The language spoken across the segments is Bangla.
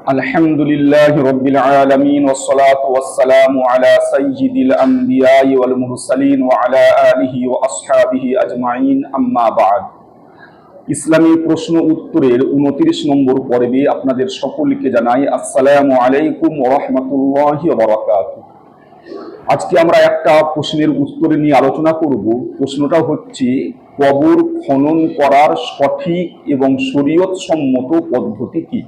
الحمد لله رب العالمين والصلاة والسلام على سيد الأنبياء والمرسلين وعلى آله وأصحابه أجمعين أما بعد ইসলামী প্রশ্ন উত্তরের উনত্রিশ নম্বর পর্বে আপনাদের সকলকে জানাই আসসালামু আলাইকুম ওরহমতুল্লাহ বরাকাত আজকে আমরা একটা প্রশ্নের উত্তর নিয়ে আলোচনা করব প্রশ্নটা হচ্ছে কবর খনন করার সঠিক এবং শরীয়ত সম্মত পদ্ধতি কি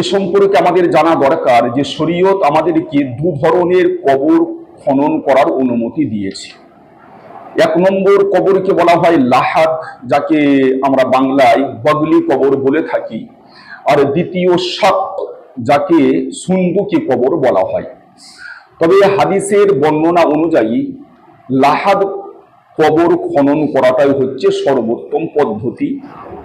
এ সম্পর্কে আমাদের জানা দরকার যে শরীয়ত আমাদেরকে দু ধরনের কবর খনন করার অনুমতি দিয়েছে। এক নম্বর কবরকে বলা হয় লাহাদ যাকে আমরা বাংলায় বগলি কবর বলে থাকি। আর দ্বিতীয় শাক যাকে সুন্দুকি কবর বলা হয়। তবে হাদিসের বর্ণনা অনুযায়ী লাহাদ কবর খনন করাটাই হচ্ছে সর্বোত্তম পদ্ধতি।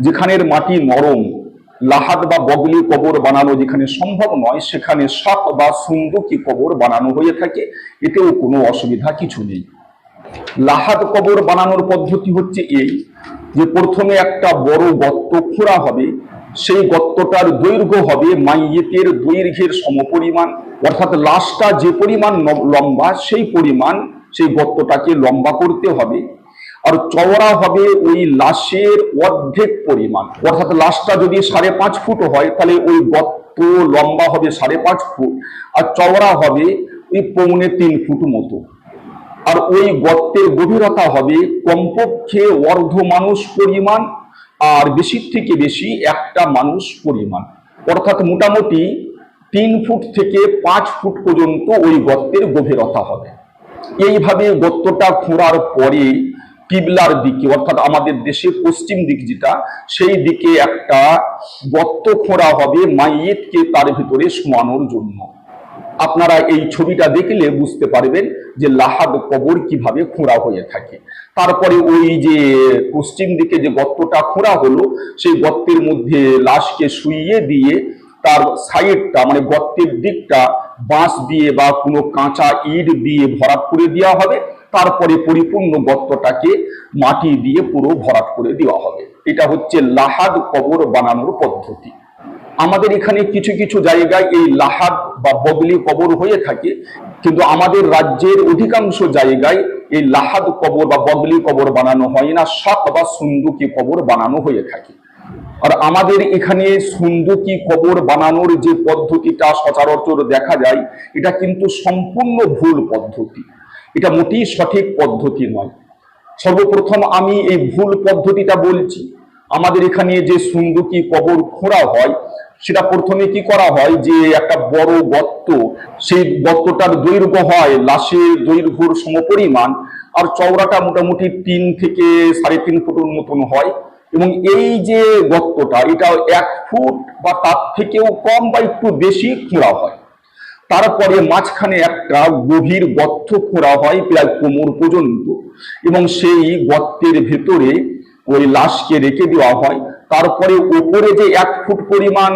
যেখানের মাটি নরম লাহাদ বা বগলি কবর বানানো যেখানে সম্ভব নয়, সেখানে শাক বা সুন্দুকি কবর বানানো হয়ে থাকে। এতেও কোনো অসুবিধা কিছু নেই। লাহাদ কবর বানানোর পদ্ধতি হচ্ছে এই যে, প্রথমে একটা বড় গর্ত খোঁড়া হবে। সেই গর্তটার দৈর্ঘ্য হবে মাইয়েতের দৈর্ঘ্যের সমপরিমাণ, অর্থাৎ লাশটা যে পরিমাণ লম্বা, সেই পরিমাণ সেই গর্তটাকে লম্বা করতে হবে। আর চওড়া হবে ওই লাশের অর্ধেক পরিমাণ। অর্থাৎ লাশটা যদি সাড়ে পাঁচ ফুট হয়, তাহলে ওই গর্ত লম্বা হবে সাড়ে পাঁচ ফুট, আর চওড়া হবে ওই পৌনে তিন ফুট মতো। আর ওই গর্তের গভীরতা হবে কমপক্ষে অর্ধ মানুষ পরিমাণ, আর বেশির থেকে বেশি একটা মানুষ পরিমাণ। অর্থাৎ মোটামুটি তিন ফুট থেকে পাঁচ ফুট পর্যন্ত ওই গর্তের গভীরতা হবে। এইভাবে গর্তটা খোঁড়ার পরে কিবলার দিকে, অর্থাৎ আমাদের দেশের পশ্চিম দিক যেটা, সেই দিকে একটা গর্ত খোঁড়া হবে মাইয়েতকে তার ভিতরে শোয়ানোর জন্য। আপনারা এই ছবিটা দেখলে বুঝতে পারবেন যে লাহাদ কবর কীভাবে খোঁড়া হয়ে থাকে। তারপরে ওই যে পশ্চিম দিকে যে গর্তটা খোঁড়া হলো, সেই গর্তের মধ্যে লাশকে শুইয়ে দিয়ে তার সাইডটা মানে গর্তের দিকটা বাঁশ দিয়ে বা কোনো কাঁচা ইট দিয়ে ভরাট করে দেওয়া হবে। তারপরে পরিপূর্ণ গর্তটাকে মাটি দিয়ে পুরো ভরাট করে দেওয়া হবে। এটা হচ্ছে লাহাদ কবর বানানোর পদ্ধতি। আমাদের এখানে কিছু কিছু জায়গায় এই লাহাদ বা বগলি কবর হয়ে থাকে, কিন্তু আমাদের রাজ্যের অধিকাংশ জায়গায় এই লাহাদ কবর বা বগলি কবর বানানো হয় না শাক বা সুন্দুকি কবর বানানো হয়ে থাকে। আর আমাদের এখানে সুন্দুকি কবর বানানোর যে পদ্ধতিটা সচরাচর দেখা যায়, এটা কিন্তু সম্পূর্ণ ভুল পদ্ধতি। এটা মোটেই সঠিক পদ্ধতি নয়। সর্বপ্রথম আমি এই ভুল পদ্ধতিটা বলছি। আমাদের এখানে যে সুন্দুকি কবর খোঁড়া হয়, সেটা প্রথমে কি করা হয় যে একটা বড় গর্ত, সেই গর্তটার দৈর্ঘ্য হয় লাশের দৈর্ঘ্যর সমপরিমাণ, আর চওড়াটা মোটামুটি তিন থেকে সাড়ে তিন ফুটের মতন হয়। এবং এই যে গর্তটা, এটা এক ফুট বা তার থেকেও কম বা একটু বেশি খোঁড়া হয়। তারপরে মাঝখানে একটা গভীর গর্ত খোঁড়া হয় প্রায় কোমর পর্যন্ত, এবং সেই গর্তের ভেতরে ওই লাশকে রেখে দেওয়া হয়। তারপরে ওপরে যে এক ফুট পরিমাণ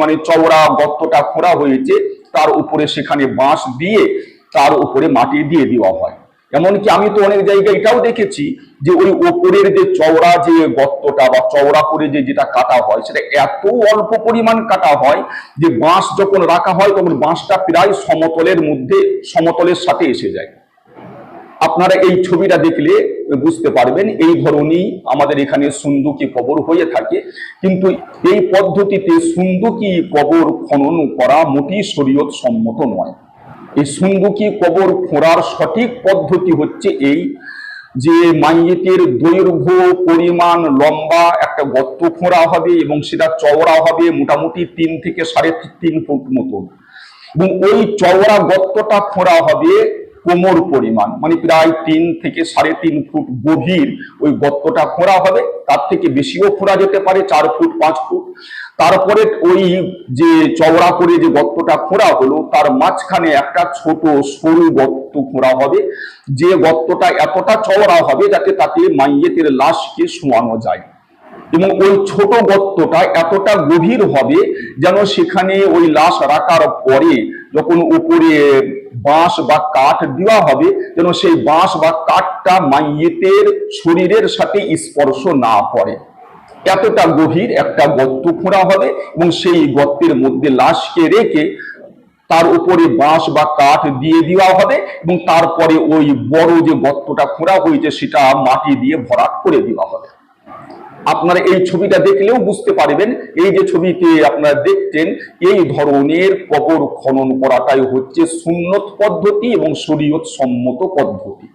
মানে চওড়া গর্তটা খোঁড়া হয়েছে, তার উপরে সেখানে বাঁশ দিয়ে তার উপরে মাটি দিয়ে দেওয়া হয়। এমনকি আমি তো অনেক জায়গায় এটাও দেখেছি যে ওই ওপরের যে চওড়া যে গর্তটা বা চওড়া করে যে যেটা কাটা হয়, সেটা এত অল্প পরিমাণ কাটা হয় যে বাঁশ যখন রাখা হয়, তখন বাঁশটা প্রায় সমতলের মধ্যে, সমতলের সাথে এসে যায়। আপনারা এই ছবিটা দেখলে বুঝতে পারবেন, এই ধরনই আমাদের এখানে সুন্দুকি কবর হয়ে থাকে। কিন্তু এই পদ্ধতিতে সুন্দুকি কবর খনন করা মোটেই শরীয়ত সম্মত নয়। এই কবর খোঁড়ার সঠিক পদ্ধতি হচ্ছে এই যে মাইয়েতের দৈর্ঘ্য, পরিমাণ, লম্বা একটা গর্ত খোঁড়া হবে এবং সেটা চওড়া হবে মোটামুটি তিন থেকে সাড়ে তিন ফুট মতো। এবং ওই চওড়া গর্তটা খোঁড়া হবে কোমর পরিমাণ মানে প্রায় তিন থেকে সাড়ে তিন ফুট গভীর ওই গর্তটা খোঁড়া হবে। তার থেকে বেশিও খোঁড়া যেতে পারে, চার ফুট, পাঁচ ফুট। তারপরে ওই যে চওড়া করে যে গর্তটা খোঁড়া হলো, তার মাঝখানে একটা ছোট সরু গর্ত খোঁড়া হবে। যে গর্তটা এতটা চওড়া হবে যাতে তাতে মাইয়েতের লাশকে শোয়ানো যায়। এবং ওই ছোট গর্তটা এতটা গভীর হবে যেন সেখানে ওই লাশ রাখার পরে যখন উপরে বাঁশ বা কাঠ দেওয়া হবে, যেন সেই বাঁশ বা কাঠটা মাইয়েতের শরীরের সাথে স্পর্শ না পড়ে এতটা গভীর একটা গর্ত খোঁড়া হবে এবং সেই গর্তের মধ্যে লাশকে রেখে তার উপরে বাঁশ বা কাঠ দিয়ে দেওয়া হবে এবং তারপরে ওই বড় যে গর্তটা খোঁড়া হয়েছে সেটা মাটি দিয়ে ভরাট করে দেওয়া হবে। আপনারা এই ছবিটা দেখলেও বুঝতে পারবেন, এই যে ছবিতে আপনারা দেখছেন, এই ধরনের কবর খনন করাটাই হচ্ছে সুন্নত পদ্ধতি এবং শরীয়ত সম্মত পদ্ধতি।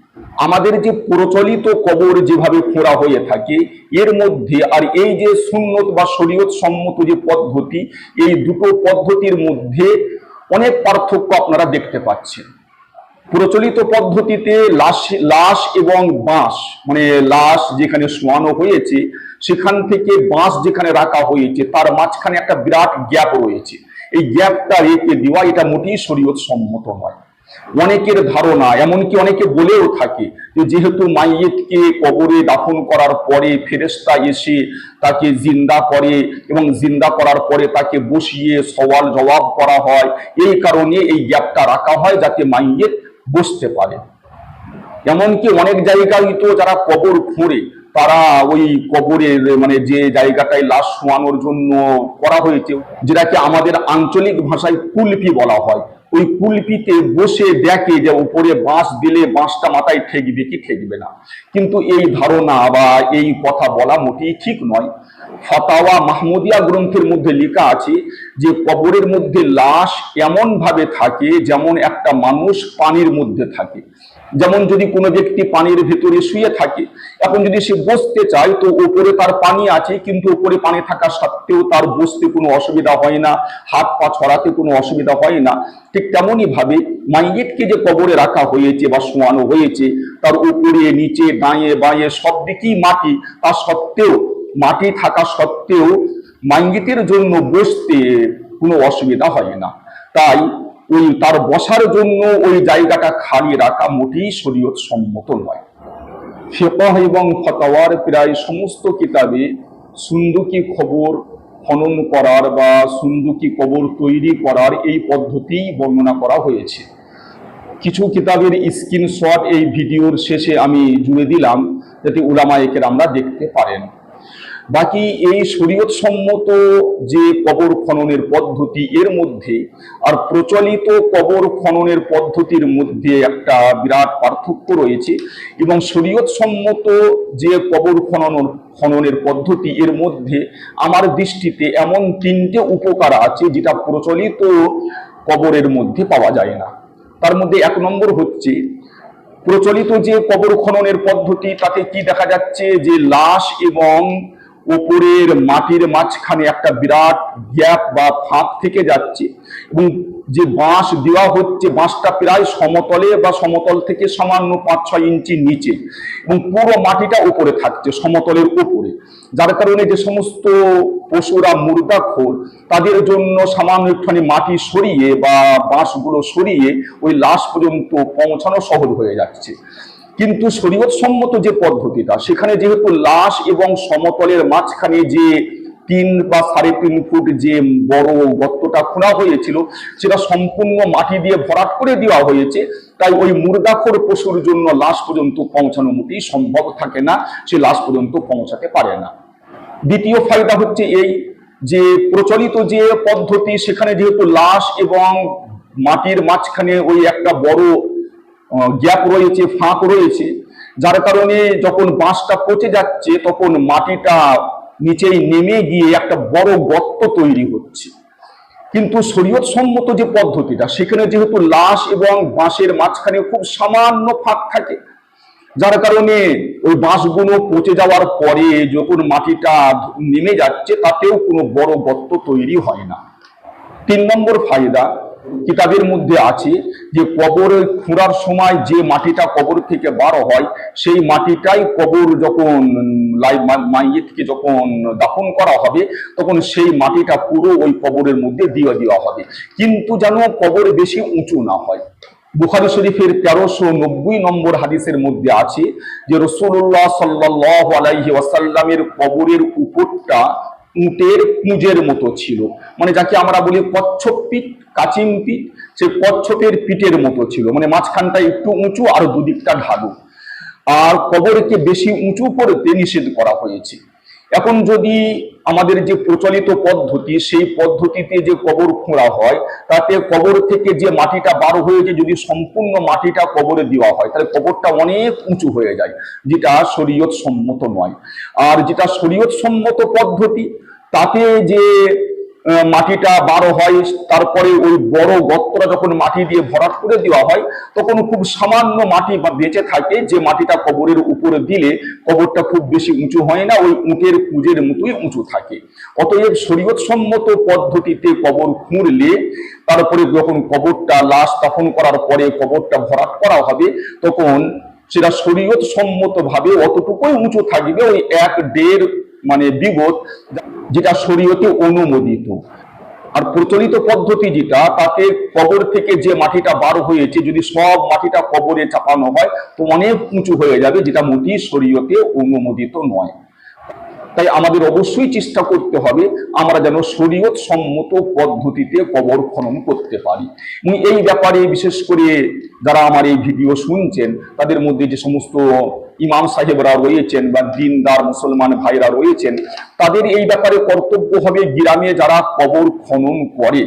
আমাদের যে প্রচলিত কবর যেভাবে খোঁড়া হয়ে থাকে, এর মধ্যে আর এই যে সুন্নত বা শরীয়ত সম্মত যে পদ্ধতি, এই দুটো পদ্ধতির মধ্যে অনেক পার্থক্য আপনারা দেখতে পাচ্ছেন। প্রচলিত পদ্ধতিতে লাশ লাশ এবং বাঁশ মানে লাশ যেখানে শোয়ানো হয়েছে, সেখান থেকে বাঁশ যেখানে রাখা হয়েছে, তার মাঝখানে একটা বিরাট গ্যাপ রয়েছে। এই গ্যাপটা রেখে দেওয়া, এটা মোটেই শরীয়ত সম্মত নয়। অনেকের ধারণা, এমনকি অনেকে বলেও থাকে যে যেহেতু মাইয়েতকে কবরে দাফন করার পরে ফেরেস্তা এসে তাকে জিন্দা করে এবং জিন্দা করার পরে তাকে বসিয়ে সওয়াল জবাব করা হয়, এই কারণে এই গ্যাপটা রাখা হয় যাতে মাইয়েত বসতে পারে। এমনকি অনেক জায়গায় তো যারা কবর খুঁড়ে, তারা ওই কবরের মানে যে জায়গাটায় লাশ শোয়ানোর জন্য করা হয়েছে, যেটাকে আমাদের আঞ্চলিক ভাষায় কুলপি বলা হয়। ওই কুলপিতে বসে দেখে যে উপরে বাঁশ দিলে বাঁশটা মাথায় ঠেকবে কি ঠেকবে না। কিন্তু এই ধারণা বা এই কথা বলা মোটেই ঠিক নয়। ফতাওয়া মাহমুদিয়া গ্রন্থের মধ্যে লেখা আছে যে কবরের মধ্যে লাশ এমন ভাবে থাকে যেমন একটা মানুষ পানির মধ্যে থাকে। যেমন যদি কোনো ব্যক্তি পানির ভেতরে শুয়ে থাকে, এখন যদি সে বসতে চায় তো উপরে তার পানি আছে, কিন্তু উপরে পানি থাকা সত্ত্বেও তার বসতে কোনো অসুবিধা হয় না, হাত পা ছড়াতে কোনো অসুবিধা হয় না। ঠিক তেমনই ভাবে মাইয়েতকে যে কবরে রাখা হয়েছে বা শোয়ানো হয়েছে, তার উপরে, নিচে ডাঁয়ে বাঁয়ে সব দিকেই মাটি। তা সত্ত্বেও, মাটি থাকা সত্ত্বেও মাইয়েতের জন্য বসতে কোনো অসুবিধা হয় না। তাই ওই তার বসার জন্য ওই জায়গাটা খালি রাখা মোটেই শরীয়ত সম্মত নয়। ফেকহ এবং ফতাওয়ার প্রায় সমস্ত কিতাবে সুন্দুকি খবর খনন করার বা সুন্দুকি কবর তৈরি করার এই পদ্ধতিই বর্ণনা করা হয়েছে। কিছু কিতাবের স্ক্রিনশট এই ভিডিওর শেষে আমি জুড়ে দিলাম, যাতে উলামায়েকের আমরা দেখতে পারেন। বাকি এই শরীয়ত সম্মত যে কবর খননের পদ্ধতি এর মধ্যে আর প্রচলিত কবর খননের পদ্ধতির মধ্যে একটা বিরাট পার্থক্য রয়েছে এবং শরীয়ত সম্মত যে কবর খনন, খননের পদ্ধতি এর মধ্যে আমার দৃষ্টিতে এমন তিনটে উপকার আছে যেটা প্রচলিত কবরের মধ্যে পাওয়া যায় না। তার মধ্যে এক নম্বর হচ্ছে প্রচলিত যে কবর খননের পদ্ধতি তাতে কি দেখা যাচ্ছে যে লাশ এবং ওপরের মাটির মাঝখানে একটা বিরাট গ্যাপ বা ফাঁক থেকে যাচ্ছে এবং যে বাঁশ দেওয়া হচ্ছে, বাঁশটা প্রায় সমতলে বা সমতল থেকে সামান্য পাঁচ, ছয় ইঞ্চি নিচে এবং পুরো মাটিটা উপরে থাকছে, সমতলের উপরে। যার কারণে যে সমস্ত পশুরা মুর্দাখোর তাদের জন্য সামান্য একটুখানি মাটি সরিয়ে বা বাঁশগুলো সরিয়ে ওই লাশ পর্যন্ত পৌঁছানো সহজ হয়ে যাচ্ছে। কিন্তু শরীয়ত সম্মত যে পদ্ধতিটা, সেখানে যেহেতু লাশ এবং সমতলের মাঝখানে যে তিন বা সাড়ে তিন ফুট যে বড় গর্তটা খোঁড়া হয়েছিল, সেটা সম্পূর্ণ মাটি দিয়ে ভরাট করে দেওয়া হয়েছে, তাই ওই মুর্দাখোর পশুর জন্য লাশ পর্যন্ত পৌঁছানো মোটেই সম্ভব থাকে না, সে লাশ পর্যন্ত পৌঁছাতে পারে না। দ্বিতীয় ফায়দা হচ্ছে এই যে প্রচলিত যে পদ্ধতি, সেখানে যেহেতু লাশ এবং মাটির মাঝখানে ওই একটা বড় গ্যাপ রয়েছে, ফাঁক রয়েছে। যার কারণে যখন বাঁশটা পচে যাচ্ছে, তখন মাটিটা নিচেই নেমে গিয়ে একটা বড় গর্ত তৈরি হচ্ছে। কিন্তু শরীয়ত সম্মত যে পদ্ধতিটা, সেখানে যেহেতু লাশ এবং বাঁশের মাঝখানে খুব সামান্য ফাঁক থাকে, যার কারণে ওই বাঁশগুলো পচে যাওয়ার পরে যখন মাটিটা নেমে যাচ্ছে, তাতেও কোনো বড় গর্ত তৈরি হয় না। তিন নম্বর ফায়দা কিতাবের মধ্যে আছে যে কবরে খুঁড়ার সময় যে মাটিটা কবর থেকে বার হয়, সেই মাটিটাই কবর যখন লাই- মা- মাইয়েতকে যখন দাফন করা হবে, তখন সেই মাটিটা পুরো ওই কবরের মধ্যে দিয়ে দেওয়া হবে। কিন্তু যেন কবর বেশি উঁচু না হয়। বুখারি শরীফের তেরোশো নব্বই নম্বর হাদিসের মধ্যে আছে যে রসুল্লাহ সাল্লাহ আলাইহি ওয়াসাল্লামের কবরের উপরটা উটের কুঁজের মতো ছিল। মানে যাকে আমরা বলি কচ্ছপ পিঠ, কাচিম পিঠ, সে কচ্ছপের পিঠের মতো ছিল। মানে মাঝখানটা একটু উঁচু আর দুদিকটা ঢালু। আর কবরকে বেশি উঁচু করতে নিষেধ করা হয়েছে। এখন যদি আমাদের যে প্রচলিত পদ্ধতি, সেই পদ্ধতিতে যে কবর খোঁড়া হয়, তাতে কবর থেকে যে মাটিটা বার হয়েছে, যদি সম্পূর্ণ মাটিটা কবরে দেওয়া হয়, তাহলে কবরটা অনেক উঁচু হয়ে যায়, যেটা শরীয়ত সম্মত নয়। আর যেটা শরীয়ত সম্মত পদ্ধতি, তাতে যে মাটিটা বারো হয়, তারপরে ওই বড় গর্তটা যখন মাটি দিয়ে ভরাট করে দেওয়া হয়, তখন খুব সামান্য মাটি বা বেঁচে থাকে, যে মাটিটা কবরের উপরে দিলে কবরটা খুব বেশি উঁচু হয় না, ওই উঁটের কুজের মতোই উঁচু থাকে। অতএব শরীয়ত সম্মত পদ্ধতিতে কবর খুঁড়লে, তারপরে যখন কবরটা লাশ দাফন করার পরে কবরটা ভরাট করা হবে, তখন সেটা শরীয়ত সম্মত ভাবে অতটুকুই উঁচু থাকবে, ওই এক দেড় মানে বিগত যেটা শরীয়তে অনুমোদিত। আর প্রচলিত পদ্ধতি যেটা, তাতে কবর থেকে যে মাটিটা বার হয়েছে, যদি সব মাটিটা কবরে চাপানো হয়, তো অনেক উঁচু হয়ে যাবে, যেটা মোটি শরীয়তে অনুমোদিত নয়। তাই আমাদের অবশ্যই চেষ্টা করতে হবে, আমরা যেন শরীয়ত সম্মত পদ্ধতিতে কবর খনন করতে পারি। এবং এই ব্যাপারে বিশেষ করে যারা আমার এই ভিডিও শুনছেন, তাদের মধ্যে যে সমস্ত ইমাম সাহেবরা রয়েছেন বা দিনদার মুসলমান ভাইরা রয়েছেন, তাদের এই ব্যাপারে কর্তব্য হবে গ্রামে যারা কবর খনন করে।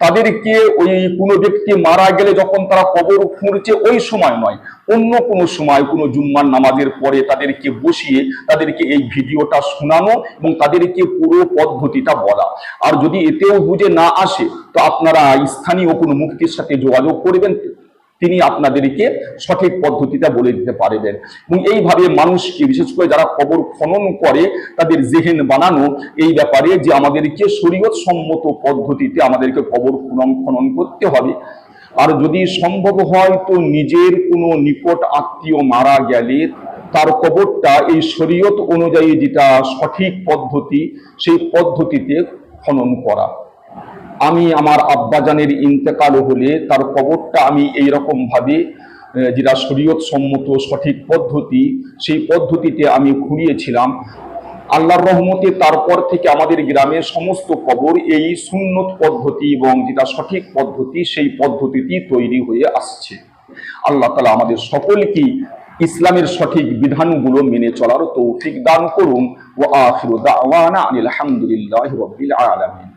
তাদেরকে ওই কোনো ব্যক্তি মারা গেলে যখন তারা কবর খুঁড়ছে ওই সময় নয়, অন্য কোনো সময়, কোনো জুম্মার নামাজের পরে তাদেরকে বসিয়ে তাদেরকে এই ভিডিওটা শোনানো এবং তাদেরকে পুরো পদ্ধতিটা বলা। আর যদি এতেও বুঝে না আসে, তো আপনারা স্থানীয় কোনো মুক্তির সাথে যোগাযোগ করবেন। তিনি আপনাদেরকে সঠিক পদ্ধতিটা বলে দিতে পারবেন। এবং এইভাবে মানুষকে, বিশেষ করে যারা কবর খনন করে, তাদের জেহেন বানানো, এই ব্যাপারে যে আমাদেরকে শরীয়ত সম্মত পদ্ধতিতে আমাদেরকে কবর খনন খনন করতে হবে। আর যদি সম্ভব হয় তো নিজের কোনো নিকট আত্মীয় মারা গেলে তার কবরটা এই শরীয়ত অনুযায়ী যেটা সঠিক পদ্ধতি, সেই পদ্ধতিতে খনন করা। আমি আমার আব্বাজানের ইন্তেকাল হলে তার কবরটা আমি এই রকম ভাবে যেটা শরীয়ত সম্মত সঠিক পদ্ধতি, সেই পদ্ধতিতে আমি খুঁড়িয়েছিলাম আল্লাহর রহমতে তারপর থেকে আমাদের গ্রামের সমস্ত কবর এই সুন্নত পদ্ধতি এবং যেটা সঠিক পদ্ধতি, সেই পদ্ধতিটি তৈরি হয়ে আসছে। আল্লাহ তালা আমাদের সকলকেই ইসলামের সঠিক বিধানগুলো মেনে চলার তৌফিক দান করুন। ও আখিরু দাওয়ানা আনিল হামদুলিল্লাহি রাব্বিল আলামিন।